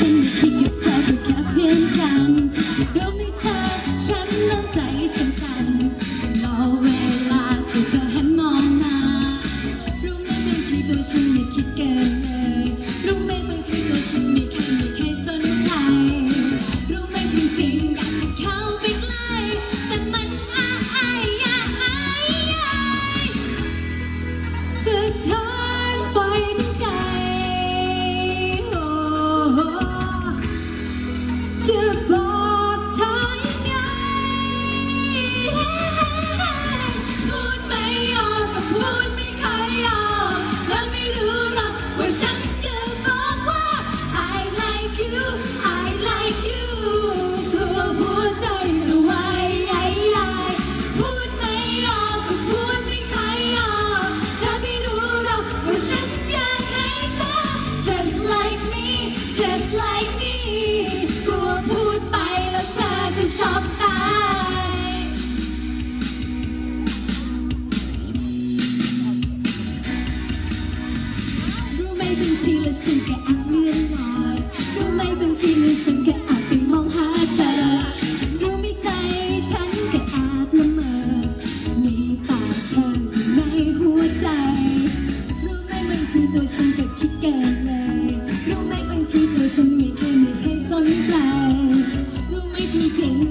You keep it could just like me กลัวพูดไปแล้วเธอจะชอบตาย รู้ไหมบางทีแล้วฉันก็อับเลื่อนลอยรู้ไหมบางทีแล้วฉันก็อาจไปมองหาเธอ รู้ไหมใจฉันก็แอบละเมอ มีปาเธออยู่ในหัวใจ รู้ไหมบางทีตัวฉันก็คิดแก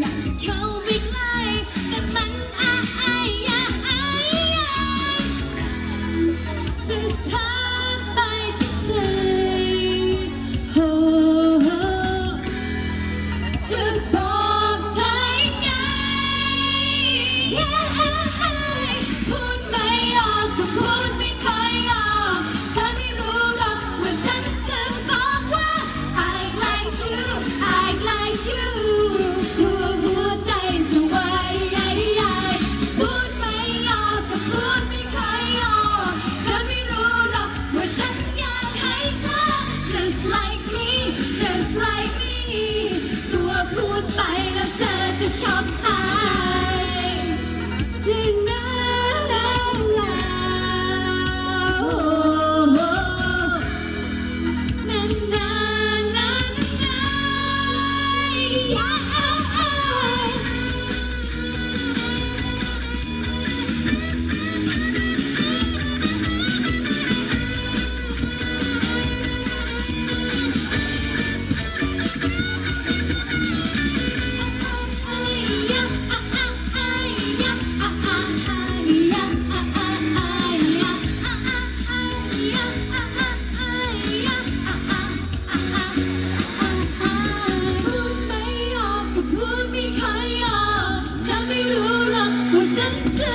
อยากจะเข้าไปใกล้แต่มันอายอย่าอายอย่าจะทำไปทุกใจโอ้จะไป to shop I.